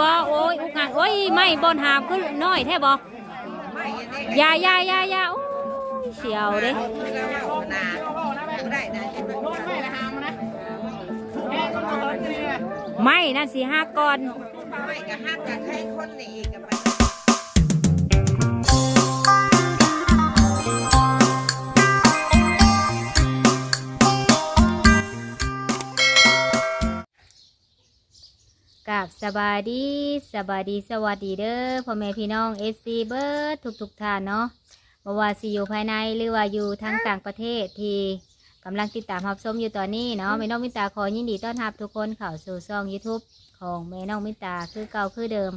บ่โอ้ยอุกงานโอ้ยไม่บนหามขึ้นน้อยแท้บ่ยายายายาโอ้ยเสียวเด้ได้นะใช่ไหมไม่ละหามนะแม่ก็มาเฮิร์นกันนี่ไม่นั่นสิห้าก่อนไม่กับห้ากับใครคนนี่กับ ไปกับสบายดีสบายดีสวัสดีเด้อพ่อแม่พี่น้องเอฟซีเบิร์ดทุกทุกๆท่านเนาะบ่ว่าสิอยู่ภายในหรือว่าอยู่ทั้งต่างประเทศที่กำลังติดตามรับชมอยู่ตอนนี้เนาะแม่น้องมิตาขอยินดีต้อนรับทุกคนเข้าสู่ช่อง YouTube ของแม่น้องมิตาคือเก่าคือเดิม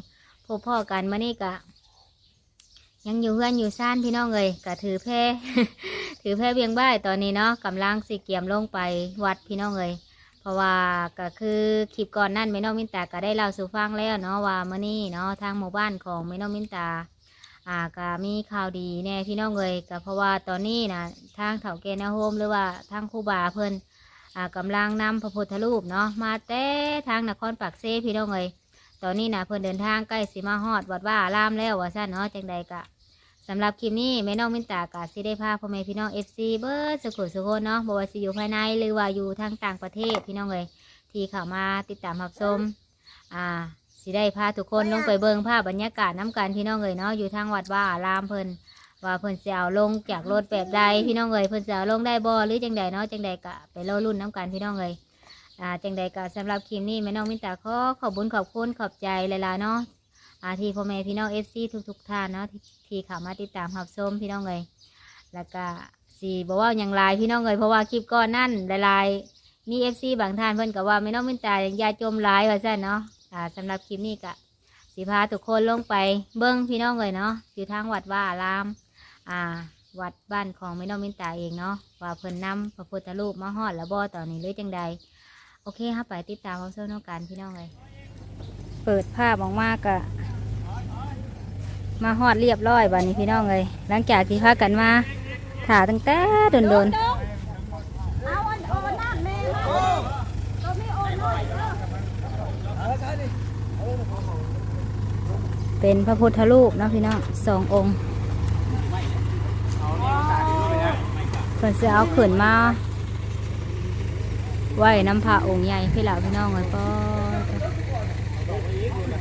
พบพ่อกันมานี่กะ ยังอยู่เพื่อนอยู่ซ่านพี่น้องเลยกะถือแพ่ถือแพ่เบียงบ่ายตอนนี้เนาะกำลังสิเกียมลงไปวัดพี่น้องเลย เพราะว่าก็คือคลิปก่อนนั่นแม่น้องมินตาก็ได้เล่าสู่ฟังแล้วเนาะว่าเมื่อนี้เนาะทางหมู่บ้านของแม่น้องมินตาอ่าก็มีข่าวดีแน่พี่น้องเลยก็เพราะว่าตอนนี้นะทางเถาแกนาโฮมหรือว่าทางครูบาเพิ่นอ่ากำลังนำพระพุทธรูปเนาะมาแต่ทางนครปากเซพี่น้องเลยตอนนี้นะเพิ่นเดินทางใกล้สิมาฮอดวัดว่าอารามแล้วว่าซั่นเนาะจังใดกะำหรับคลิปนี้แม่น้องมินตากะสิได้พาพ่อแม่พี่น้องเอฟซีเบิร์ดสุขุสุขคนเนาะบ่ว่าสิอยู่ภายในหรือว่าอยู่ทางต่างประเทศพี่น้องเลยที่เข้ามาติดตามรับชมอ่าสิได้พาทุกคนลงไปเบิ่งภาพบรรยากาศน้ำกันพี่น้องเลยเนาะอยู่ทางวัดว่าอารามเพิ่นว่าเพิ่นจะเอาลงจากรถแบบใดพี่น้องเลยเพิ่นจะเอาลงได้บ่หรือจังใดเนาะจังใดกะไปรอรุ่นน้ำกันพี่น้องเลยอ่าจังใดกะสำหรับคลิปนี้แม่น้องมินตาขอขอบคุญขอบคุณขอบใจหลายๆเนาะ อาที่พ่อแม่พี่น้องเอฟซีทุกๆท่านเนาะที่ที่เข้ามาติดตามรับชมพี่น้องเลยแล้วก็สีบอกว่าอย่างไรพี่น้องเลยเพราะว่าคลิปก่อนนั่นหลายๆมีเอฟซีบางท่านเพิ่นก็ว่าไม่น้องมินตาอย่างยาจมหลายว่าซั่นเนาะอ่าสำหรับคลิปนี้ก็สิพาทุกคนลงไปเบิ้งพี่น้องเลยเนาะอยู่ทางวัดว่าอาราม อ่า วัดบ้านของไม่น้องมินตาเองเนาะว่าเพิ่นนำพระพุทธรูปมาฮอดแล้วบ่ตอนนี้หรือจังใดโอเคครับไปติดตามความเชื่อน้องกันพี่น้องเลย เปิดภาพออกมากะมาฮอดเรียบร้อยบัดนี้พี่น้องเลยหลังจากที่พากันมาถ่าตั้งแต่โดนๆเอาอันโอนเป็นพระพุทธรูปนะพี่น้องสององค์เพิ่นจะเอาขืนมาไหวน้ำพระองค์ใหญ่พี่เหล่าพี่น้องเลยปเอาค่อยแน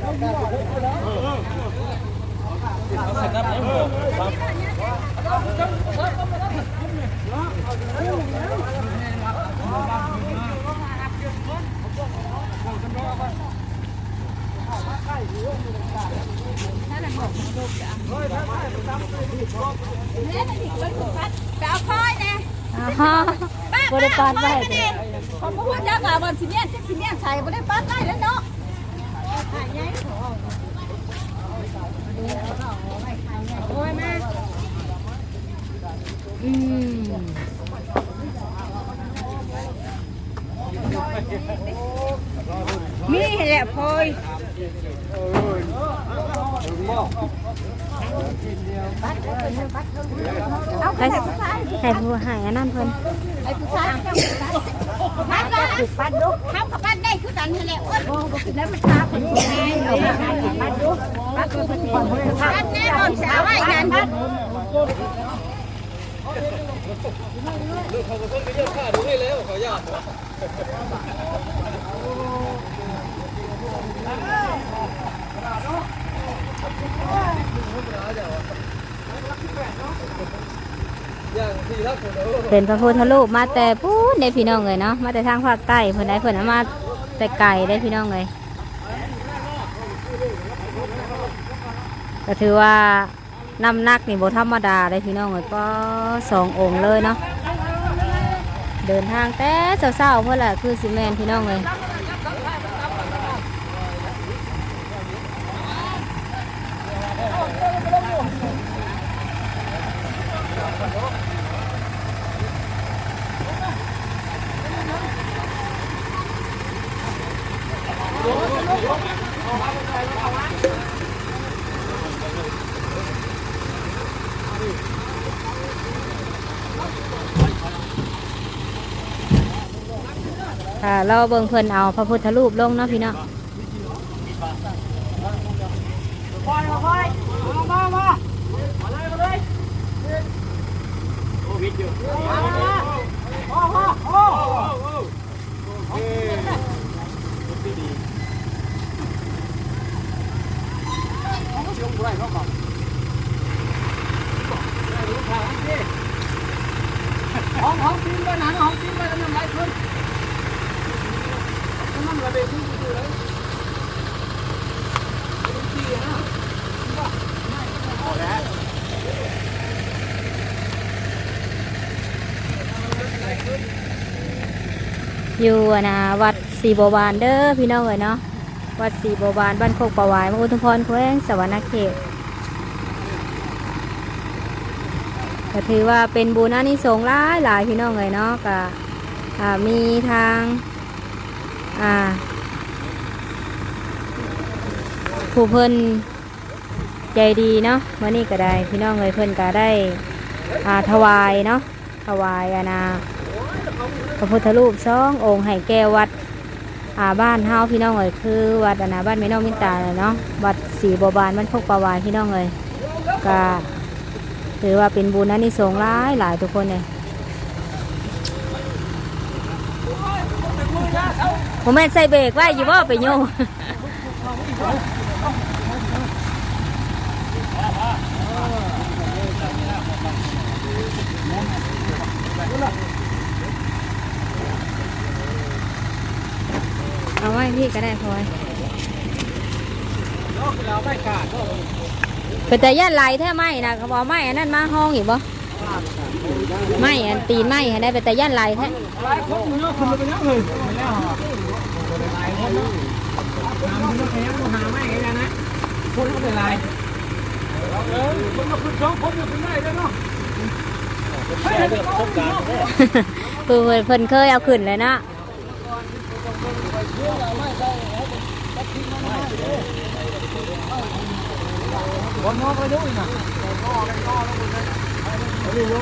่ อ่าฮะ บริการไว้เด้ผมพูดจักว่าวันสิเมียนจักสิเมียนใส่บ่ได้ปัดได้แล้วเนาะ อืมมีแหละพลอยเอาใครใครผู้หายอันนั้นเพิ่นไอ้ผู้ชายปัดละปัดดูทำกับปัดได้ คือกันนี่แหละโอ้ยแล้วมันตาคนนี้เอาปัดดูปัดดูปัดแน่นอนสาวไว้กันเป็นพระพุทธรูปมาแต่พูดในพี่น้องเลยเนาะมาแต่ทางภาคใต้เพิ่นได้เพิ่นเอามา แต่ไก่ได้พี่น้องเลยก็ถือว่าน้ำหนักนี่บ่ธรรมดาได้พี่น้องเลยก็สององค์เลยเนาะเดินทางแต่เช้าๆเพื่อแหละคือซีเมนพี่น้องเลย เราเบิ่งเพิ่นเอาพระพุทธรูปลงเนาะพี่เน้องห้องห้องกินไปหนังห้องกินไปแล้วน้ำไหลขึ้นน้ำระเบิดขึ้น อยู่นะวัดศรีบวานเด้อพี่น้องเอ๋ยเนาะวัดศรีบวานบ้านโคกประวายมอุทุมพรแขวงสวรรณเขตก็ถือว่าเป็นบุญอานิสงส์หลายหลายพี่น้องเอ๋ยเนาะก็มีทาง อ่า ผู้เพิ่นใจดีเนาะวันนี้ก็ได้พี่น้องเอ๋ยเพิ่นก็ได้อ่าถวายเนาะถวายอะนะพระพุทธรูปสององค์ให้แก้วัดอาบ้านเฮาพี่น้องเอ๋ยคือ วัดอนาบ้านแม่น้องมินตาเลยเนาะวัดศรีบัวบานบ้านพกประวานพี่น้องเอ๋ยก็ถือว่าเป็นบุญนะนี่สงส์หลายหลายทุกคนเลย ผมแม่นใส่เบรกไว้อยู่บ่ไปโยเอาไว้พี่ก็ได้พลอยเป็นแต่ย่านไหลแท้ไหมนะเขาบอกไหมอันนั้นมาห้องอีกบ่ ไหมอันตีนไหมให้ได้เป็นแต่ย่านไหลแท้หลายคนอยู่เนาะคนไปแล้วเลยไปแล้วหลายคนเนาะน้ำมันแข็งหาไม่ไงนะคนก็เป็นไรเออคนมาขึ้นสองคนอยู่เป็นไรเนาะเฮ้ยเดี๋ยวต้องการคือเพิ่นเพิ่นเคยเอาขึ้นเลยเนาะคนนอกไปด้วยนะ ดูว่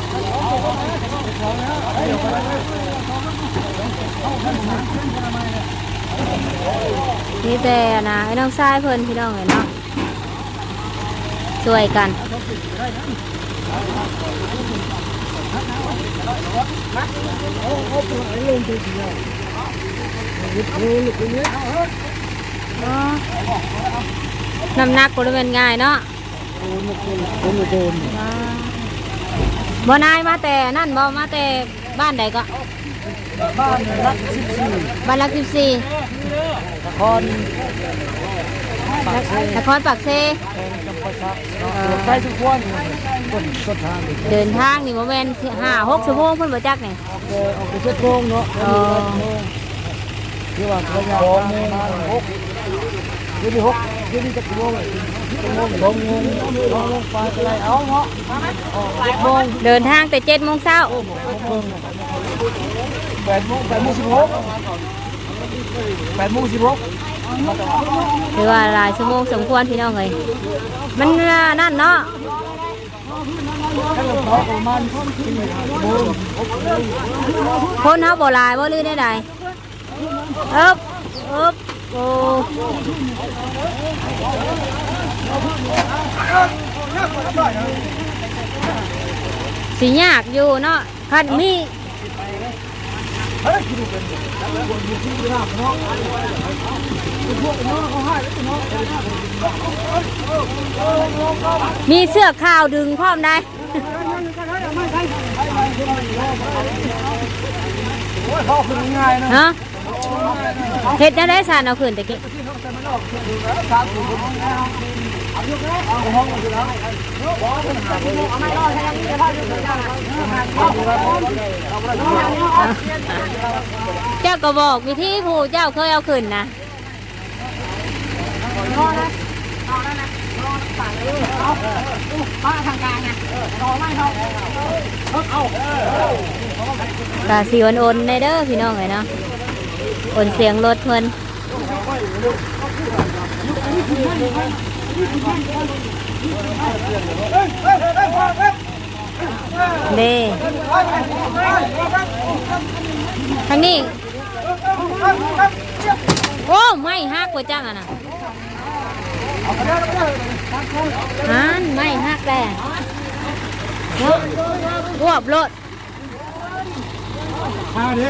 ะไรอยู่ข้าวการข้าวลุงดีจะไม่จ่ายเขาจะได้จับให้ได้ดีไม่ไม่ลุงจะไม่บอกกันนี้จับเขาขึ้นนี่แต่นะไอ้น้องชายเพิ่นพี่น้องเลยเนาะช่วยกันน้ำหนักก็เป็นง่ายเนาะคนโดน บ่นายมาแต่นั่นบ่มาแต่บ้านใดก็บ้านรักสิบสี่บ้านหลักสิบสี่นครปากเซ่นครปากเซจำปาชักใกล้ทุกวันคนต้นทางเดินทางนี่บ่แม่นห้าหกชั่วโมงเพิ่นบ่จักนี่ออกไปออกไปเช็ดโค้งเนาะที่ว่าระยะประมาณหกยี่สิบหกยี่สิบเจ็ดโมงชั่วโมงลงเงินลงลงไปอะไรเอาเนาะเจ็ดโมง เดินทางแต่เจ็ดโมงเช้าแปดโมงแปดโมงสิบหกแปดโมงสิบหกหรือว่าหลายชั่วโมงสมควรพี่น้องเลยมันนั่นเนาะถ้าเราพอประมาณสี่โมงคนเฮาบ่หลายบ่ลือได้ใดเอ๊บเอ๊บโอ้ สิยากอยู่เนาะคันมีมีเฮ้ยคิดดูเป็นแล้วคนอยู่ที่ราบเนาะพวก น้องเขาให้แล้วน้องมีเสื้อขาวดึงพร้อมได้ไม่ใช่ไม่ใช่เขาขึ้นง่นี้ก็ได้ได้สานเอาขึ้นะกี้เจ้าก็บอกวิธีผู้เจ้าเคยเอาขึ้นนะมาทางกางนะรอไม่รอกาสีอนอนๆในเด้อพี่น้องเลยเนาะโอนเสียงรถเพิ่น เด้ทางนี้ โอ้ ไม่ฮักกว่าจังอะนะฮันไม่ฮักแต่เนาะรวบรถมาดิ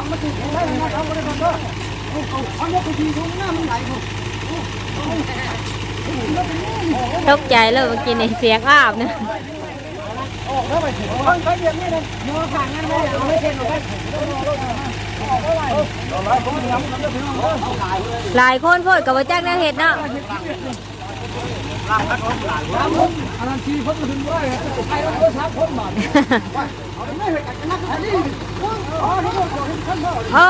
านไปเด้อจานเล่าไปแล้วแม่นอยู่เฮ้ยเฮ้ยอ๊บอ๊บอุ้ยอ๊บเด้ขึ้นนะเด้ตกใจเลยเมื่อกี้นี่เสียงอาบเนี่ยหลายคนพูดกับว่าแจ้งแนวเหตุเนาะ อันนั้นทีคนมาถึงด้วยใครต้องเบอร์สามคนบาทโอ้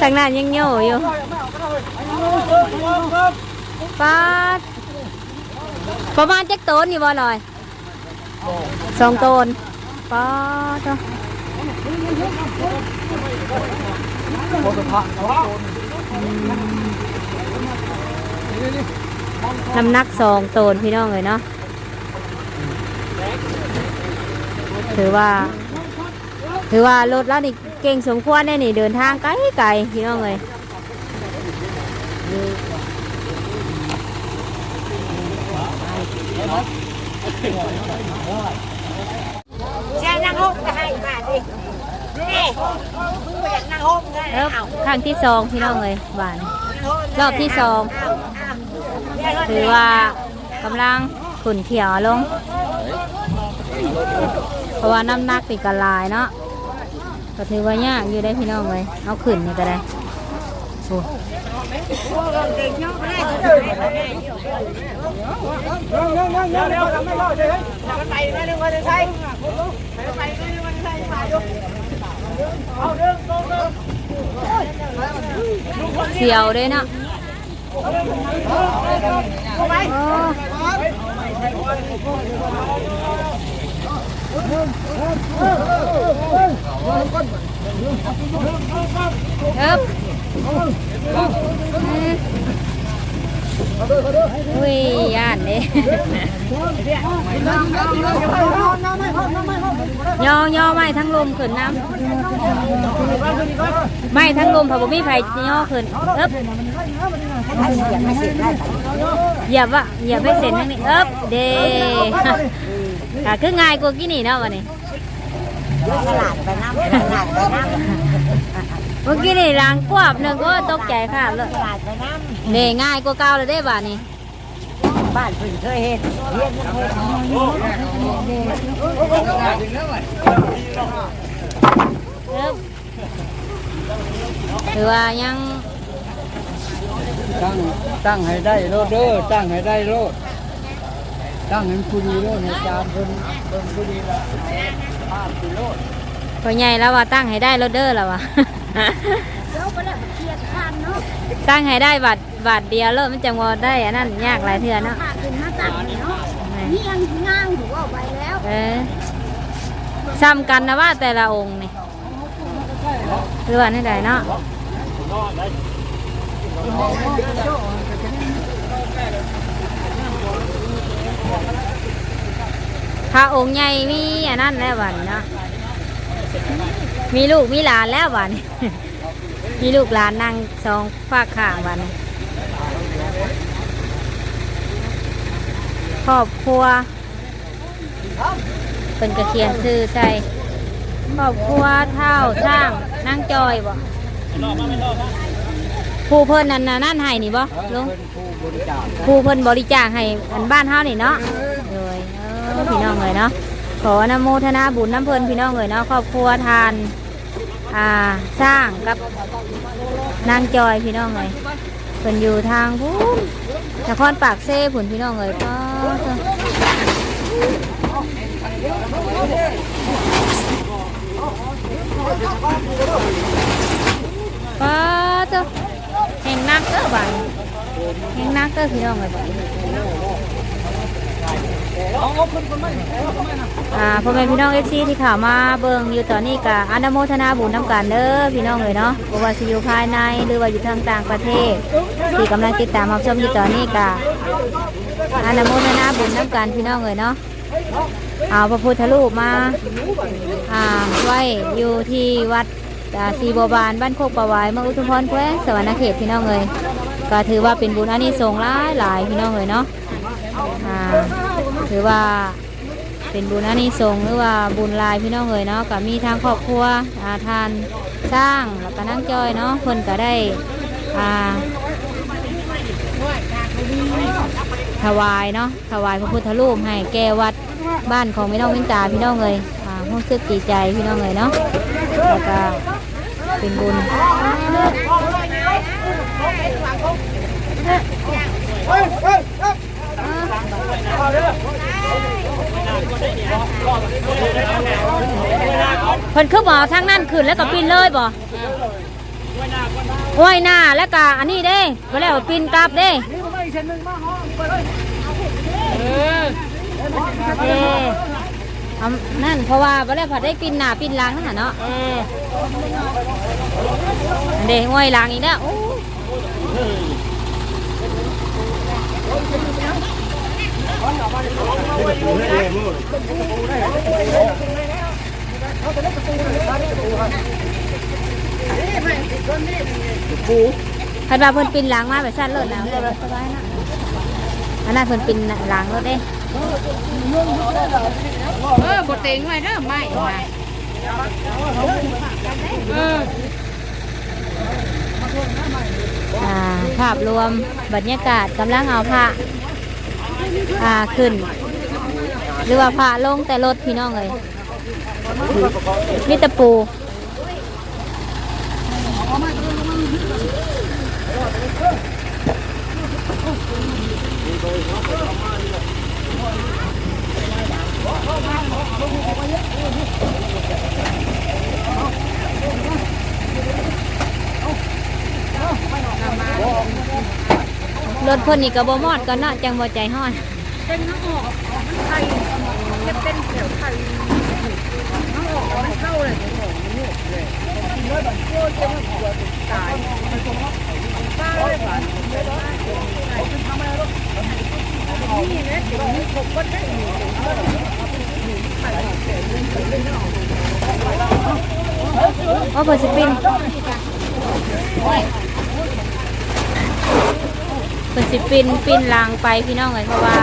ทางนั้นยังโย่อยู่ป้าดประมาณจักโตนอยู่บ่ลอยสองโตนป้าดเนาะโคตรพระว้าว น้ำหนักสองโตนพี่น้องเลยเนาะถือว่า ถือว่ารถแล้วนี่เก่งสมควรแน่นี่เดินทางไกลไกลๆพี่น้องเลยแช่นั่งห้องก็ให้มาดินี่มึงไปอยากนั่งห้องก็เริ่มเอาครั้งที่สองพี่น้องเลยหวาน รอบที่สองถือว่ากำลังขุนเขียวลง เพราะว่าน้ำหนักติดกันลายเนาะก็ถือว่ายากอยู่ได้พี่น้องเลยเอาขึ้นนี่ก็ได้โอ้เร็วเร็วเร็วเร็ว เสียวเลยนะโอ้เอ๊บ อุ้ยย่านเด้ย่อย่อไม่ทั้งลมขึ้นน้ำไม่ทั้งลมพอบ่มีไผ่ย่อขึ้นเอ๊บเหยียบวะเหยียบให้เสร็จทั้งนี้เอ๊บเด้ก็คือง่ายกว่ากี่นี่เนาะวันนี้ตลาดไปน้ำตลาดไปน้ำ เมื่อกี้นี่ล้างกวาบหนึ่งก็ตกใจค่ะเลยำตลาดไปน้เด้ง่ายกว่าเก่าเลยได้บ่านี่บ้านเพิ่งเคยเห็นเรียนมันเคยเอ๊บถือว่ายังตั้งตั้งให้ได้โลดเด้อตั้งให้ได้โลดตั้งให้ผู้ดีโลดให้จานเพิ่นเพิ่นผู้ดีละภาพสิโลดพอใหญ่แล้วว่าตั้งให้ได้รถเด้อแล้ววะตั้งให้ได้บาทบาทเดียวแล้วมันจังว่าได้อันนั้นยากหลายเทื่อเนาะขึ้นมาตั้งเนาะนี่ยังง่างถือว่าไปแล้วเออซ้ำกันนะว่าแต่ละองค์นี่หรือว่านี่ใดเนาะพระองค์ใหญ่มีอันนั้นแล้ววันเนาะ มีลูกมีหลานแล้ววันมีลูกหลานนั่งสองฝากข้างวันครอบครัวเป็นกระเขียนชื่อใส่ครอบครัวเท่าช่างนั่งจอยบ่ผู้เพิ่นนั่นน่ะนั่นให้นี่บ่ลุงผู้เพิ่นบริจาคให้อันบ้านเฮานี่เนาะเลยเออพี่น้องเลยเนาะ ขอนโมทนาบุญน้ำเพลินพี่น้องเลยเนาะครอบครัวทานอ่าสร้างกับนางจอยพี่น้องเลยเพิ่นอยู่ทางพูนนครปากเซ่ผุนพี่น้องเลยก็ป้าเจ้าแห่งนักเด้อบัดแห่งนักเด้อพี่น้องเลยบัด อ่าพ่อแม่พี่น้องเอฟซีที่ข่าวมาเบิ่งอยู่ตอนนี้กะอนุโมทนาบุญน้ำกันเด้อพี่น้องเลยเนาะบว่าสิอยู่ภายในหรือว่าอยู่ทางต่างประเทศ ที่กำลังติดตามรับชมอยู่ตอนนี้กะอนุโมทนาบุญน้ำกันพี่น้องเลยเนาะเอาพระพุทธรูปมาอ่าไว้อยู่ที่วัดอ่าศรีบัวบานบ้านโคกประวายเมืองอุทุมพรแขวสวรรณเขตพี่น้องเลยก็ถือว่าเป็นบุญอานิสงส์หลายหลายพี่น้องเลยเนาะอ่า ถือว่าเป็นบุญอานิสงส์หรือว่าบุญลายพี่น้องเอ๋ยเนาะก็มีทางครอบครัวอาทานสร้างแล้วก็นั่งจอยเนาะเพิ่นก็ได้อ่าถวายเนาะถวายพระพุทธรูปให้แก่วัดบ้านของพี่น้องเวนตาพี่น้องเอ๋ยอ่ารู้สึกดีใจพี่น้องเอ๋ยเนาะแล้วก็เป็นบุญเพิ่นคือบ่อทางนั้นขึ้นแล้วก็ปีนเลยบ่ห้วยหน้าแล้วก็อันนี้เด้ก็แล้วปีนกลับเด้เอานั่นเพราะว่าบ่แล้วผัดได้ปีนหน้าปีนหลังนั่นน่ะเนาะเด้ห้วยหลังอีกแล้ว โอ้คันว่าเพิ่นปีนหลังมาแบบสั้นเลยนะสบายนะอันนั้นเพิ่นปีนหลังรถเด้เออบทเต็งไว้เด้อไม่มาอ่าภาพรวมบรรยากาศกำลังเอาผ้า อ่าขึ้น หรือว่าผ้าลงแต่รถพี่น้องเลยนี่ตะปู รถเพ่นนี่ก็บ่มอดก็เนาะจังบ่ใจห้อน เป็นน้ำออกมันไทยจะเป็นแถวไทยน้ำออกมันเข้าเลยตายป้าเลยป่ะนี่นะถึงนี่ผมก็ได้อยู่โอ้เพิ่นสิปินเพิ่นสิปินปินลางไปพี่น้องเลยเพราะว่า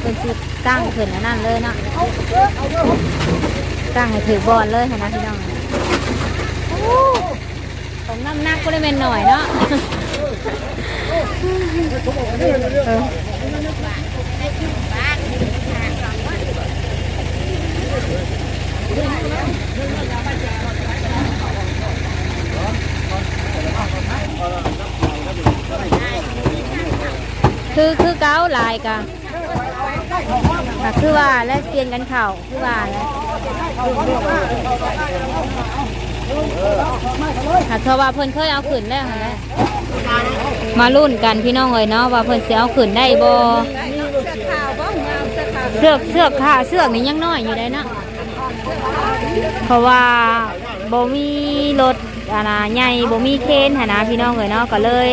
เพิ่นสิตั้งขึ้นอันนั่นเลยเนาะตั้งให้ถือบอลเลยค่ะนะพี่น้องโอ้ของน้ำหนักก็ได้เป็นหน่อยเนาะเออ คือคือเก้าลายกะค่ะคือว่าและเปลี่ยนกันเข่าคือว่าแล้วค่ะเพราะว่าเพิ่นเคยเอาขึ้นแล้วค่ะแหละมารุ่นกันพี่น้องเอ๋ยเนาะว่าเพิ่นเสิเอาขึ้นได้บ่ข่าวบ้างงามจะข่าวเสือกเสือกค่ะเสือกนี่ยังน้อยอยู่ได้นะเพราะว่าบ่มีรถอานาใหญ่บ่มีเคนหนนะพี่น้องเอ๋ยเนาะก็เลย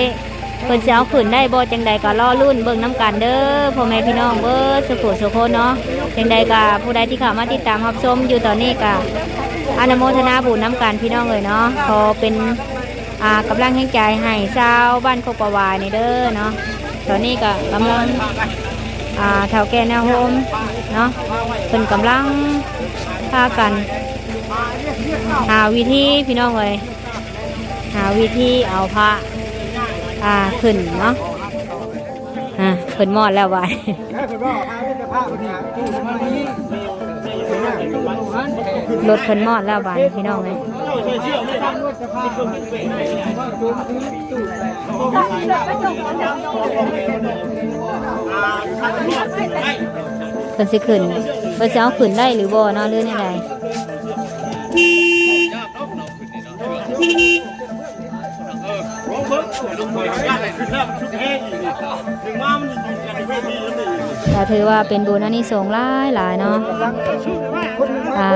เพิ่นสิเอาขึ้นได้บ่จังใดก็รอรุ่นเบิ่งน้ำกันเด้อพ่อแม่พี่น้องเบิ่สุขสุขคนเนาะจังใดก็ผู้ใดที่เข้ามาติดตามรับชมอยู่ตอนนี้ก็อนุโมทนาบุญน้ำกันพี่น้องเลยเนาะขอเป็นอ่ากำลังแห่งใจให้ชาวบ้านโคกประวายนี่เด้อเนาะตอนนี้ก็กำลังอ่าแถวแก่แนวโฮมเนาะเป็นกำลังพากัน หาวิธีพี่น้องเลยหาวิธีเอาพระ อ่าขึ้นเนาะอ่าเพิ่นมอดแล้ววายรถเพิ่นมอดแล้ววายพี่น้องเลยเพิ่นสิขึ้นเพิ่นจะเาขึ้นได้หรือบ่เนาะหรื่อในใด เพิ่นสิเอาขึ้นได้หรือบ่เนาะหรือในใดก็ถือว่าเป็นบุญอันนี้สงส์หลายหลายเนาะอ่า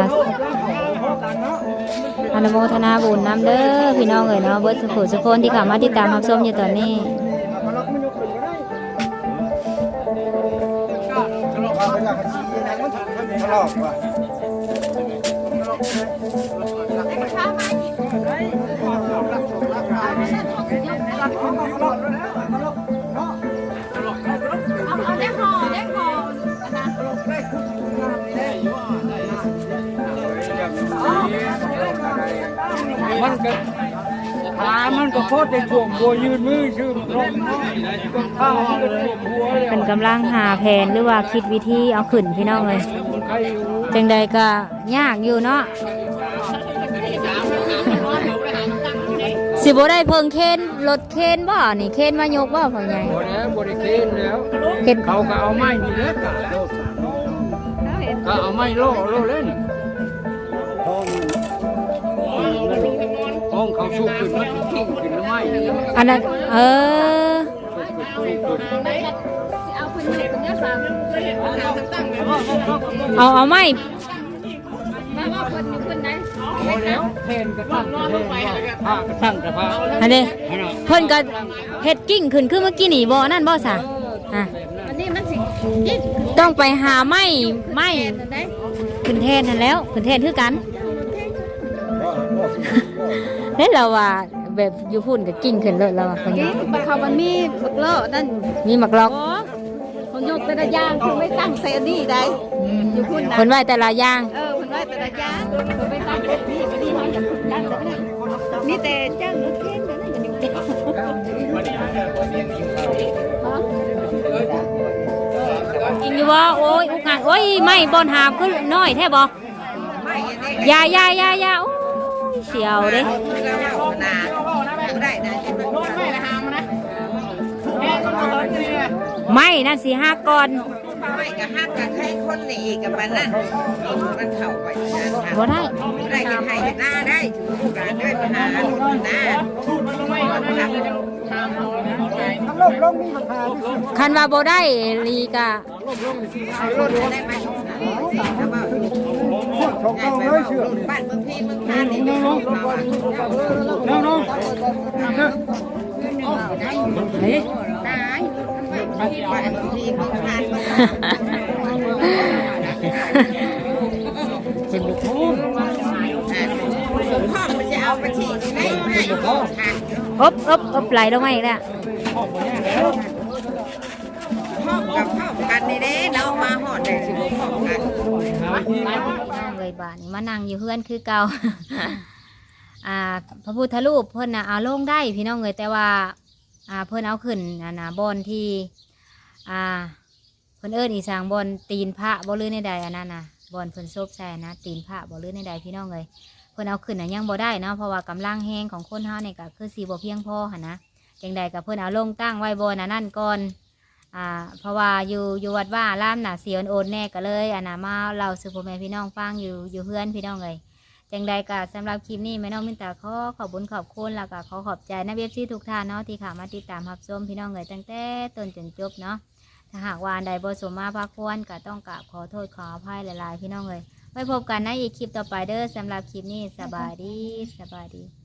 อนุโมทนาบุญน้ำเด้อพี่น้องเอ๋ยเนาะเบิร์ดสุขสุขคนที่ขามาติดตามรับชมอยู่ตอนนี้ทะเลาะว่ะเอาเอาได้ห่อได้ห่อนะมันก็ขามันก็โคตรเป็นช่วงบัวยืนมือชื่อลมก็ข้าวมันก็ช่วงบัวเลยเป็นกำลังหาแผนหรือว่าคิดวิธีเอาขึ้นพี่น้องเลยใครอยู่จังใดก็ยากอยู่เนาะสิบ่ได้เพิ่งเคน รถเคนบ่นี่เคนมายกบ่พ่อใหญ่บ่แล้วบริเคนแล้วเฮ็ดเขาก็เอาไม้นี่แหละกะโลดก็เอาไม้โล่โล่เล่นห้องเขาสู้ขึ้นมันกิ้งขึ้นแล้วไม้อันนั้นเออเอาคนนี้คนนี้สามเอาเอาไม้แม่ว่าคนนี้คนไหน พอแล้วเพนกระตั้งเพนว่าผ้ากระตั้งกระผ้าอันนี้เพิ่นก็เฮ็ดกิ้งขึ้นคือเมื่อกี้นี่บ่นั่นบ่ซะอะอันนี้มันสิยิ่งต้องไปหาไม้ไม้ได้ขึ้นแทนนั่นแล้วขึ้นแทนคือกันเฮ้ยเราว่าแบบอยู่พุ่นก็กิ้งขึ้นเลยแล้วว่าเพิ่นยิ่งปลาเขามันมีบักเลาะนั่นมีหมักล็อกโอ้คนยกแต่ละอย่างคือไม่ตั้งเซนี่ได้อยู่คุณนะเพิ่นไว้แต่ละอย่างเอ อคนว่าแต่ละอย่างคือไม่ตั้งนี่ก็ดีเขาอย่างคุณยันแต่ไม่มีแต่จ้างรถเข็นนั่นอย่างเดียวจริงอยู่ว่าโอ้ยอุกอังโอ้ยไม่บอนหามขึ้นน้อยแท้บ่ไม่อันนี้อยายายายาโอ้ยเสียวเด้ได้นะใช่ไหมไม่ละหามนะแค่คนเดินเนี่ยไม่นั่นสิห้าก่อน ไม่ก็ห้ามกับใครคนนี่อีกกับมันนั่นมันเข้าไปงานค่ะบ่ได้บ่ได้กันให้หน้าได้ถือลูกหลานด้วยปัญหาหนุนหน้าพูดมันลงไม่ก่อนนะทำเอาใจทั้งโลกลงมีปัญหาที่สุดคันว่าบ่ได้ลีกะเอารถได้ไหมแล้วว่าของเก่าเลยเชื่อบ้านเมืองพี่เมืองพานนี่น้องน้องน้องเฮ้ย บ้านเมืองพี่เมืองพานเป็นบุคคลพ่อมันจะเอาไปที่ไหนไม่ทางอบอบอบไหลลงมาอีกแล้วพ่อกับพ่อกันนี่เด้เนามาหอดได้สิบ่พ่อกันเลยบาดนี่มานั่งอยู่เพื่อนคือเก่าอ่าพระพุทธรูปเพิ่นน่ะเอาลงได้พี่น้องเอ้ยแต่ว่า อ่าเพิ่นเอาขึ้นอ่านะบอนที่อ่าเพิ่นเอิ้นอีสางบอนตีนพระบ่ลือในใดอันนั้นนะบอนเพิ่นโซบใส่นะตีนพระบ่ลือในใดพี่น้องเอ้ยเพิ่นเอาขึ้นน่ะยังบ่ได้เนาะเพราะว่ากำลังแห้งของคนเฮานี่ก็คือสิบ่เพียงพอหั่นนะจังใดก็เพิ่นเอาลงตั้งไว้บนนนั้นก่อนอ่าเพราะว่าอยู่อยู่วัดว่าอารามน่ะเสียนโอนแน่ก็เลยอันน่ะมาเล่าสู่พ่อแม่พี่น้องฟังอยู่อยู่เพื่อนพี่น้องเลย จังใดก็สำหรับคลิปนี้แม่น้องมินตาขอขอบคุญขอบคุณแล้วก็ขอขอบใจนักเว็บซีทุกท่านเนาะที่ข่ามาติดตามรับชมพี่น้องเงยตั้งแต่ต้นจนจบเนาะถ้าหากว่านใดบ่สมมาพาควรก็ต้องกราบขอโทษขออภัยหลายๆพี่น้องเลยไว้พบกันในอีกคลิปต่อไปเด้อสำหรับคลิปนี้สบายดีสบายดี